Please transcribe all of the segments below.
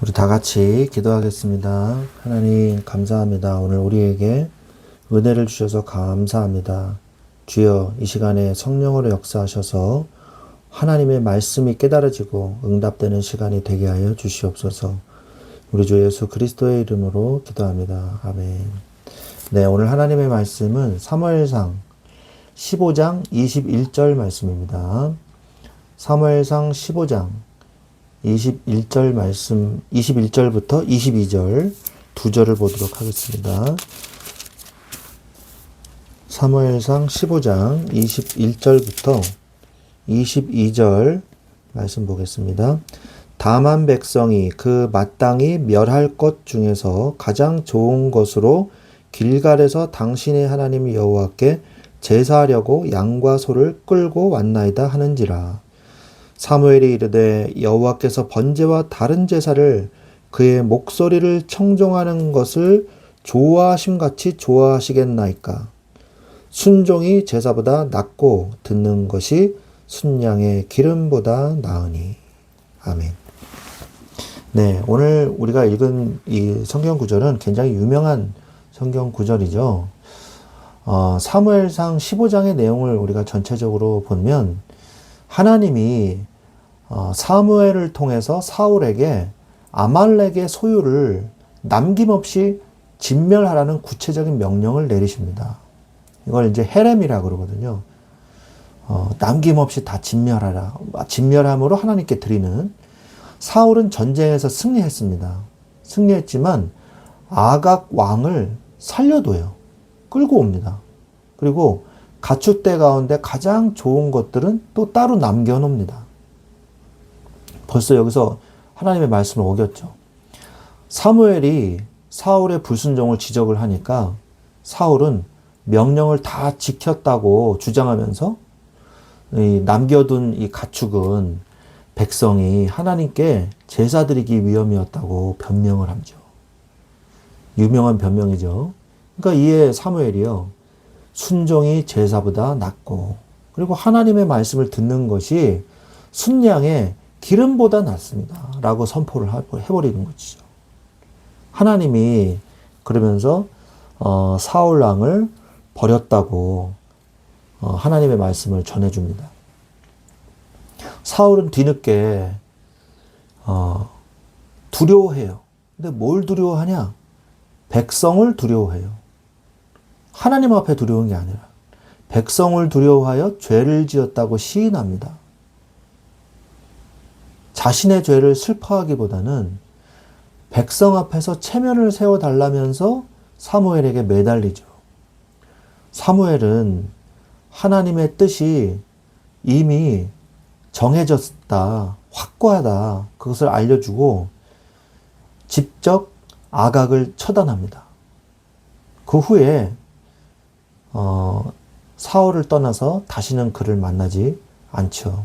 우리 다 같이 기도하겠습니다. 하나님 감사합니다. 오늘 우리에게 은혜를 주셔서 감사합니다. 주여 이 시간에 성령으로 역사하셔서 하나님의 말씀이 깨달아지고 응답되는 시간이 되게 하여 주시옵소서. 우리 주 예수 그리스도의 이름으로 기도합니다. 아멘. 네, 오늘 하나님의 말씀은 사무엘상 15장 21절 말씀입니다. 사무엘상 15장 21절 말씀 21절부터 22절 두 절을 보도록 하겠습니다. 사무엘상 15장 21절부터 22절 말씀 보겠습니다. 다만 백성이 그 마땅히 멸할 것 중에서 가장 좋은 것으로 길갈에서 당신의 하나님 여호와께 제사하려고 양과 소를 끌고 왔나이다 하는지라. 사무엘이 이르되 여호와께서 번제와 다른 제사를 그의 목소리를 청종하는 것을 좋아하심 같이 좋아하시겠나이까. 순종이 제사보다 낫고 듣는 것이 순양의 기름보다 나으니. 아멘. 네, 오늘 우리가 읽은 이 성경 구절은 굉장히 유명한 성경 구절이죠. 어, 사무엘상 15장의 내용을 우리가 전체적으로 보면 하나님이 어, 사무엘을 통해서 사울에게 아말렉의 소유를 남김없이 진멸하라는 구체적인 명령을 내리십니다. 이걸 이제 헤렘이라 그러거든요. 어, 남김없이 다 진멸하라. 진멸함으로 하나님께 드리는 사울은 전쟁에서 승리했습니다. 승리했지만 아각 왕을 살려둬요. 끌고 옵니다. 그리고 가축대 가운데 가장 좋은 것들은 또 따로 남겨놓습니다. 벌써 여기서 하나님의 말씀을 어겼죠. 사무엘이 사울의 불순종을 지적을 하니까 사울은 명령을 다 지켰다고 주장하면서 이 남겨둔 이 가축은 백성이 하나님께 제사 드리기 위함이었다고 변명을 하죠. 유명한 변명이죠. 그러니까 이에 사무엘이요. 순종이 제사보다 낫고 그리고 하나님의 말씀을 듣는 것이 순양의 기름보다 낫습니다. 라고 선포를 해버리는 거죠. 하나님이 그러면서 어, 사울 왕을 버렸다고 어, 하나님의 말씀을 전해줍니다. 사울은 뒤늦게 어, 두려워해요. 근데 뭘 두려워하냐? 백성을 두려워해요. 하나님 앞에 두려운 게 아니라 백성을 두려워하여 죄를 지었다고 시인합니다. 자신의 죄를 슬퍼하기보다는 백성 앞에서 체면을 세워달라면서 사무엘에게 매달리죠. 사무엘은 하나님의 뜻이 이미 정해졌다, 확고하다, 그것을 알려주고 직접 아각을 처단합니다. 그 후에 어, 사울을 떠나서 다시는 그를 만나지 않죠.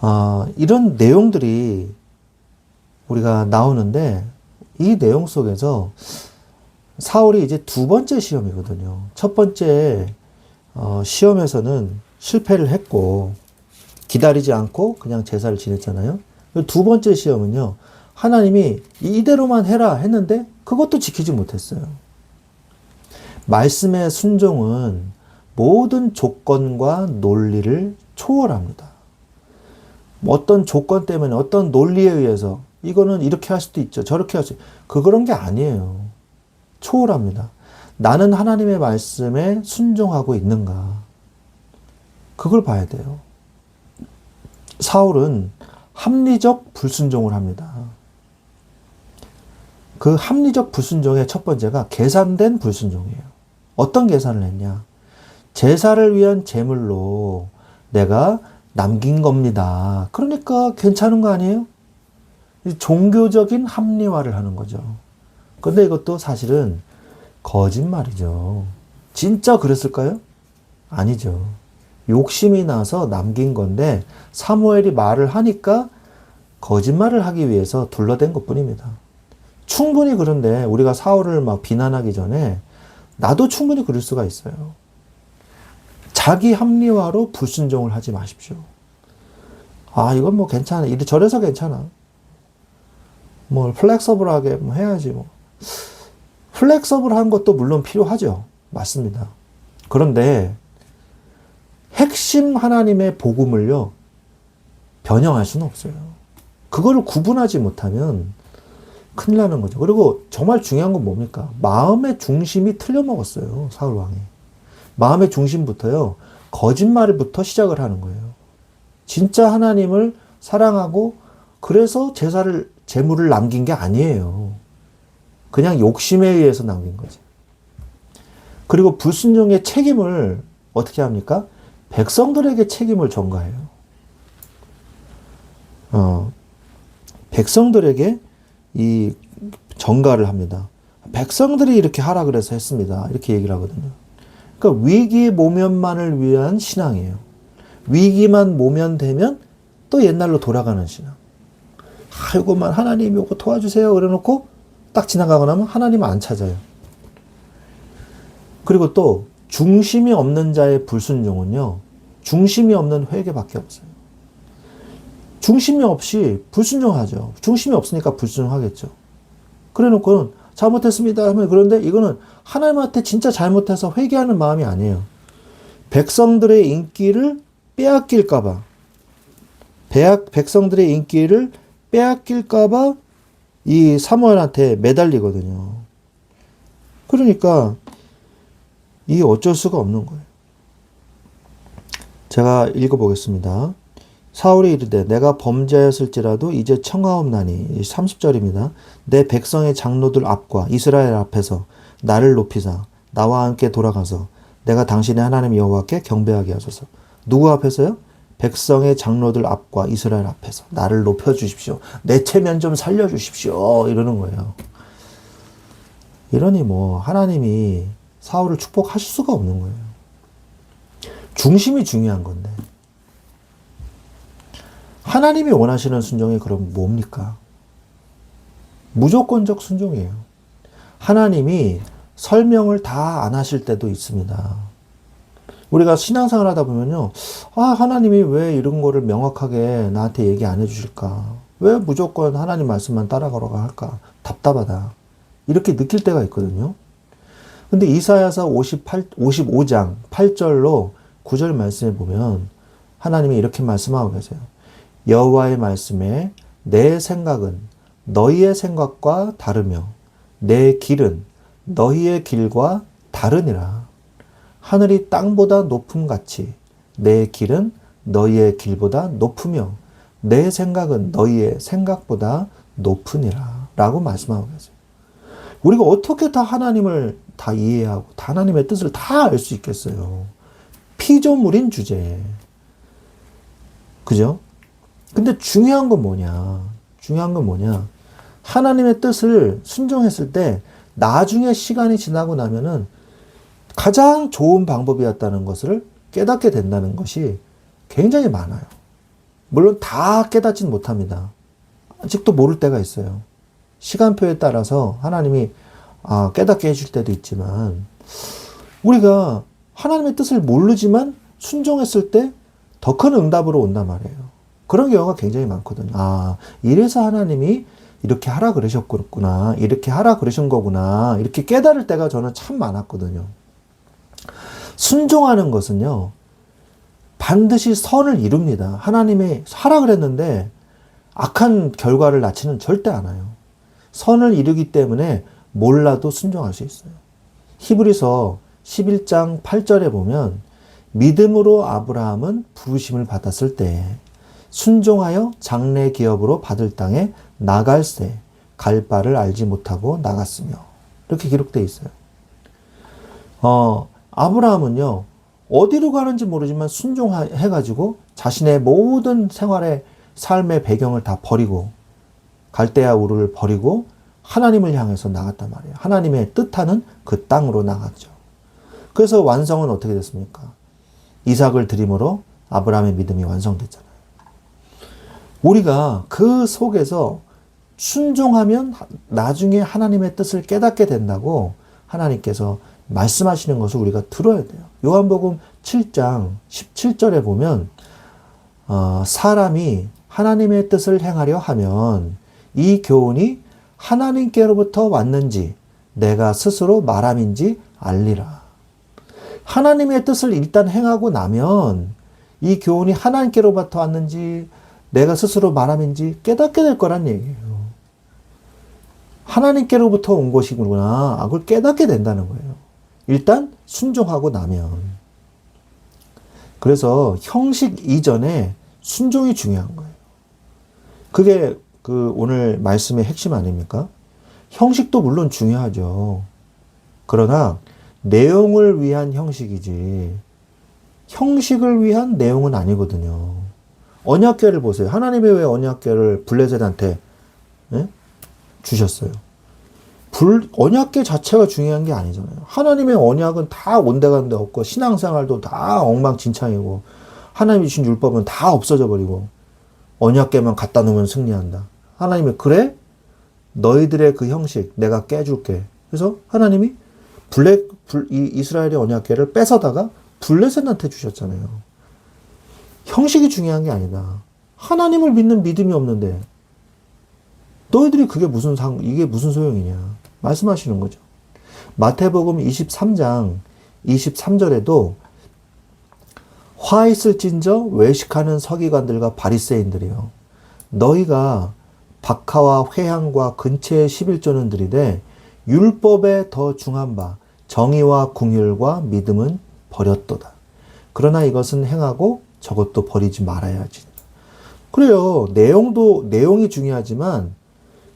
어, 이런 내용들이 우리가 나오는데 이 내용 속에서 사울이 이제 두 번째 시험이거든요. 첫 번째 어, 시험에서는 실패를 했고 기다리지 않고 그냥 제사를 지냈잖아요. 두 번째 시험은요. 하나님이 이대로만 해라 했는데 그것도 지키지 못했어요. 말씀의 순종은 모든 조건과 논리를 초월합니다. 어떤 조건 때문에 어떤 논리에 의해서 이거는 이렇게 할 수도 있죠. 저렇게 할 수, 그 그런 게 아니에요. 초월합니다. 나는 하나님의 말씀에 순종하고 있는가. 그걸 봐야 돼요. 사울은 합리적 불순종을 합니다. 그 합리적 불순종의 첫 번째가 계산된 불순종이에요. 어떤 계산을 했냐? 제사를 위한 제물로 내가 남긴 겁니다. 그러니까 괜찮은 거 아니에요? 종교적인 합리화를 하는 거죠. 근데 이것도 사실은 거짓말이죠. 진짜 그랬을까요? 아니죠. 욕심이 나서 남긴 건데 사무엘이 말을 하니까 거짓말을 하기 위해서 둘러댄 것 뿐입니다. 충분히 그런데 우리가 사울을 막 비난하기 전에 나도 충분히 그럴 수가 있어요. 자기 합리화로 불순종을 하지 마십시오. 아, 이건 뭐 괜찮아. 이래 저래서 괜찮아. 뭐 플렉서블하게 뭐 해야지 뭐. 플렉서블한 것도 물론 필요하죠. 맞습니다. 그런데 핵심 하나님의 복음을요. 변형할 수는 없어요. 그거를 구분하지 못하면 큰일 나는 거죠. 그리고 정말 중요한 건 뭡니까? 마음의 중심이 틀려먹었어요. 사울 왕이. 마음의 중심부터요. 거짓말부터 시작을 하는 거예요. 진짜 하나님을 사랑하고 그래서 제사를 제물을 남긴 게 아니에요. 그냥 욕심에 의해서 남긴 거지. 그리고 불순종의 책임을 어떻게 합니까? 백성들에게 책임을 전가해요. 어, 백성들에게 이 전가를 합니다. 백성들이 이렇게 하라 그래서 했습니다. 이렇게 얘기를 하거든요. 그러니까 위기 모면만을 위한 신앙이에요. 위기만 모면되면 또 옛날로 돌아가는 신앙. 아이고만 하나님 요거 도와주세요. 그래놓고 딱 지나가고 나면 하나님 안 찾아요. 그리고 또 중심이 없는 자의 불순종은요. 중심이 없는 회개밖에 없어요. 중심이 없이 불순종하죠. 중심이 없으니까 불순종하겠죠. 그래 놓고는 잘못했습니다 하면 그런데 이거는 하나님한테 진짜 잘못해서 회개하는 마음이 아니에요. 백성들의 인기를 빼앗길까봐, 백성들의 인기를 빼앗길까봐 이 사무엘한테 매달리거든요. 그러니까 이 어쩔 수가 없는 거예요. 제가 읽어보겠습니다. 사울이 이르되 내가 범죄하였을지라도 이제 청하옵나니 30절입니다. 내 백성의 장로들 앞과 이스라엘 앞에서 나를 높이사 나와 함께 돌아가서 내가 당신의 하나님 여호와께 경배하게 하소서. 누구 앞에서요? 백성의 장로들 앞과 이스라엘 앞에서 나를 높여 주십시오. 내 체면 좀 살려 주십시오. 이러는 거예요. 이러니 뭐 하나님이 사울을 축복하실 수가 없는 거예요. 중심이 중요한 건데. 하나님이 원하시는 순종이 그럼 뭡니까? 무조건적 순종이에요. 하나님이 설명을 다 안 하실 때도 있습니다. 우리가 신앙생활 하다 보면요. 아, 하나님이 왜 이런 거를 명확하게 나한테 얘기 안 해주실까? 왜 무조건 하나님 말씀만 따라가라고 할까? 답답하다. 이렇게 느낄 때가 있거든요. 근데 이사야서 58, 55장 8절로 9절 말씀에 보면 하나님이 이렇게 말씀하고 계세요. 여호와의 말씀에 내 생각은 너희의 생각과 다르며 내 길은 너희의 길과 다르니라. 하늘이 땅보다 높음 같이 내 길은 너희의 길보다 높으며 내 생각은 너희의 생각보다 높으니라. 라고 말씀하고 계세요. 우리가 어떻게 다 하나님을 다 이해하고 다 하나님의 뜻을 다 알 수 있겠어요. 피조물인 주제. 그죠? 근데 중요한 건 뭐냐? 중요한 건 뭐냐? 하나님의 뜻을 순종했을 때 나중에 시간이 지나고 나면은 가장 좋은 방법이었다는 것을 깨닫게 된다는 것이 굉장히 많아요. 물론 다 깨닫진 못합니다. 아직도 모를 때가 있어요. 시간표에 따라서 하나님이 아, 깨닫게 해줄 때도 있지만 우리가 하나님의 뜻을 모르지만 순종했을 때 더 큰 응답으로 온단 말이에요. 그런 경우가 굉장히 많거든요. 아, 이래서 하나님이 이렇게 하라 그러셨구나. 이렇게 하라 그러신 거구나. 이렇게 깨달을 때가 저는 참 많았거든요. 순종하는 것은요, 반드시 선을 이룹니다. 하나님이 하라 그랬는데 악한 결과를 낳지는 절대 않아요. 선을 이루기 때문에 몰라도 순종할 수 있어요. 히브리서 11장 8절에 보면 믿음으로 아브라함은 부르심을 받았을 때 순종하여 장래 기업으로 받을 땅에 나갈새 갈 바를 알지 못하고 나갔으며 이렇게 기록되어 있어요. 어, 아브라함은요 어디로 가는지 모르지만 순종해 가지고 자신의 모든 생활의 삶의 배경을 다 버리고 갈대아 우르를 버리고 하나님을 향해서 나갔단 말이에요. 하나님의 뜻하는 그 땅으로 나갔죠. 그래서 완성은 어떻게 됐습니까? 이삭을 드림으로 아브라함의 믿음이 완성됐잖아요. 우리가 그 속에서 순종하면 나중에 하나님의 뜻을 깨닫게 된다고 하나님께서 말씀하시는 것을 우리가 들어야 돼요. 요한복음 7장 17절에 보면 어, 사람이 하나님의 뜻을 행하려 하면 이 교훈이 하나님께로부터 왔는지 내가 스스로 말함인지 알리라. 하나님의 뜻을 일단 행하고 나면 이 교훈이 하나님께로부터 왔는지 내가 스스로 말함인지 깨닫게 될 거란 얘기예요. 하나님께로부터 온 것이구나. 아, 그걸 깨닫게 된다는 거예요. 일단 순종하고 나면. 그래서 형식 이전에 순종이 중요한 거예요. 그게 그 오늘 말씀의 핵심 아닙니까? 형식도 물론 중요하죠. 그러나 내용을 위한 형식이지 형식을 위한 내용은 아니거든요. 언약궤를 보세요. 하나님이 왜 언약궤를 블레셋한테 예? 주셨어요? 불, 언약궤 자체가 중요한 게 아니잖아요. 하나님의 언약은 다 온데간데 없고 신앙생활도 다 엉망진창이고 하나님이 주신 율법은 다 없어져 버리고 언약궤만 갖다 놓으면 승리한다. 하나님이 그래? 너희들의 그 형식 내가 깨줄게. 그래서 하나님이 블랙 불, 이 이스라엘의 언약궤를 뺏어다가 블레셋한테 주셨잖아요. 형식이 중요한 게 아니다. 하나님을 믿는 믿음이 없는데 너희들이 그게 무슨 상 이게 무슨 소용이냐 말씀하시는 거죠. 마태복음 23장 23절에도 화 있을진저 외식하는 서기관들과 바리새인들이요 너희가 박하와 회향과 근처의 11조는 들이되 율법에 더 중한 바 정의와 궁율과 믿음은 버렸도다. 그러나 이것은 행하고 저것도 버리지 말아야지. 그래요. 내용도 내용이 중요하지만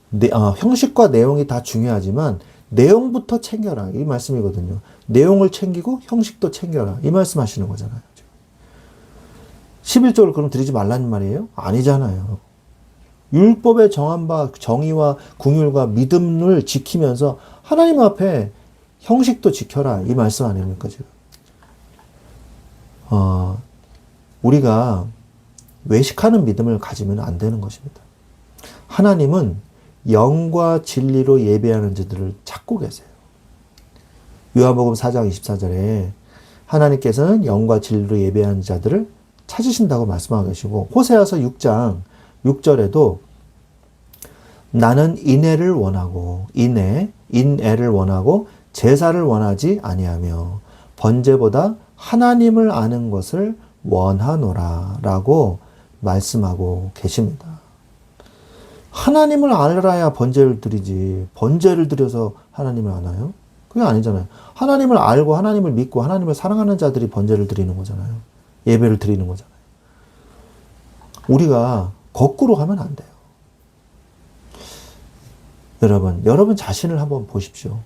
내, 아, 형식과 내용이 다 중요하지만 내용부터 챙겨라 이 말씀이거든요. 내용을 챙기고 형식도 챙겨라 이 말씀 하시는 거잖아요. 11조를 그럼 드리지 말라는 말이에요? 아니잖아요. 율법에 정한 바 정의와 궁율과 믿음을 지키면서 하나님 앞에 형식도 지켜라 이 말씀 아닙니까 지금? 어, 우리가 외식하는 믿음을 가지면 안 되는 것입니다. 하나님은 영과 진리로 예배하는 자들을 찾고 계세요. 요한복음 4장 24절에 하나님께서는 영과 진리로 예배하는 자들을 찾으신다고 말씀하고 계시고 호세아서 6장 6절에도 나는 인애를 원하고 인애 인애를 원하고 제사를 원하지 아니하며 번제보다 하나님을 아는 것을 원하노라 라고 말씀하고 계십니다. 하나님을 알아야 번제를 드리지 번제를 드려서 하나님을 아나요? 그게 아니잖아요. 하나님을 알고 하나님을 믿고 하나님을 사랑하는 자들이 번제를 드리는 거잖아요. 예배를 드리는 거잖아요. 우리가 거꾸로 하면 안 돼요. 여러분, 여러분 자신을 한번 보십시오.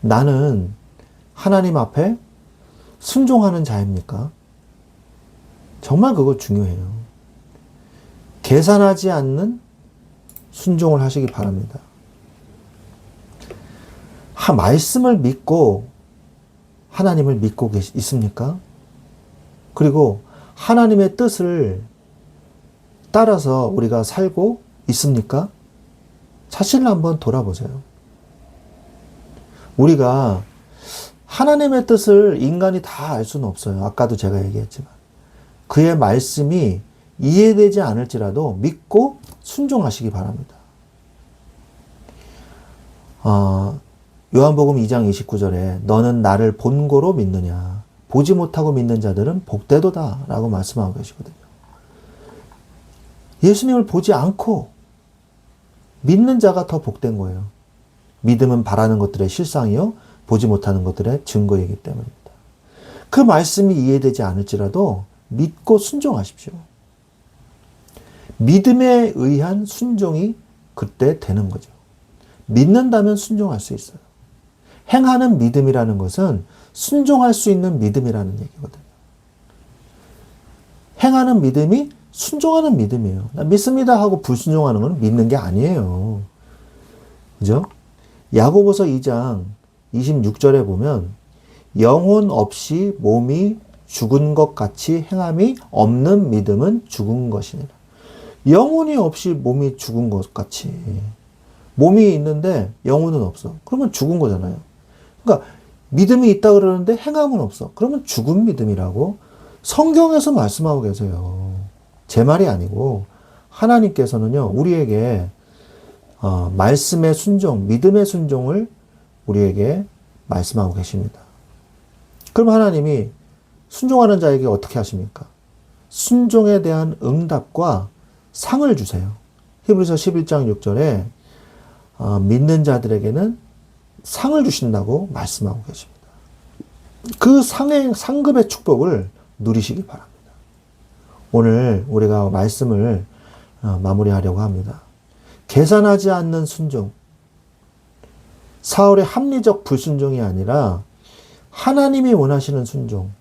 나는 하나님 앞에 순종하는 자입니까? 정말 그거 중요해요. 계산하지 않는 순종을 하시기 바랍니다. 하, 말씀을 믿고 하나님을 믿고 계시, 있습니까? 그리고 하나님의 뜻을 따라서 우리가 살고 있습니까? 자신을 한번 돌아보세요. 우리가 하나님의 뜻을 인간이 다 알 수는 없어요. 아까도 제가 얘기했지만. 그의 말씀이 이해되지 않을지라도 믿고 순종하시기 바랍니다. 어, 요한복음 2장 29절에 너는 나를 본고로 믿느냐 보지 못하고 믿는 자들은 복되도다 라고 말씀하고 계시거든요. 예수님을 보지 않고 믿는 자가 더 복된 거예요. 믿음은 바라는 것들의 실상이요 보지 못하는 것들의 증거이기 때문입니다. 그 말씀이 이해되지 않을지라도 믿고 순종하십시오. 믿음에 의한 순종이 그때 되는 거죠. 믿는다면 순종할 수 있어요. 행하는 믿음이라는 것은 순종할 수 있는 믿음이라는 얘기거든요. 행하는 믿음이 순종하는 믿음이에요. 믿습니다 하고 불순종하는 건 믿는 게 아니에요. 그죠? 야고보서 2장 26절에 보면 영혼 없이 몸이 죽은 것 같이 행함이 없는 믿음은 죽은 것이니라. 영혼이 없이 몸이 죽은 것 같이. 몸이 있는데 영혼은 없어. 그러면 죽은 거잖아요. 그러니까 믿음이 있다 그러는데 행함은 없어. 그러면 죽은 믿음이라고 성경에서 말씀하고 계세요. 제 말이 아니고 하나님께서는요 우리에게 어, 말씀의 순종, 믿음의 순종을 우리에게 말씀하고 계십니다. 그럼 하나님이 순종하는 자에게 어떻게 하십니까? 순종에 대한 응답과 상을 주세요. 히브리서 11장 6절에 어, 믿는 자들에게는 상을 주신다고 말씀하고 계십니다. 그 상의 상급의 축복을 누리시기 바랍니다. 오늘 우리가 말씀을 어, 마무리하려고 합니다. 계산하지 않는 순종. 사울의 합리적 불순종이 아니라 하나님이 원하시는 순종.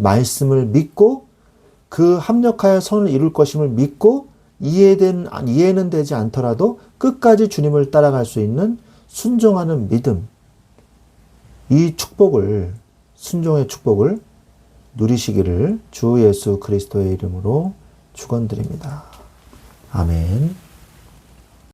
말씀을 믿고 그 합력하여 선을 이룰 것임을 믿고 이해된, 이해는 되지 않더라도 끝까지 주님을 따라갈 수 있는 순종하는 믿음. 이 축복을, 순종의 축복을 누리시기를 주 예수 그리스도의 이름으로 축원드립니다. 아멘.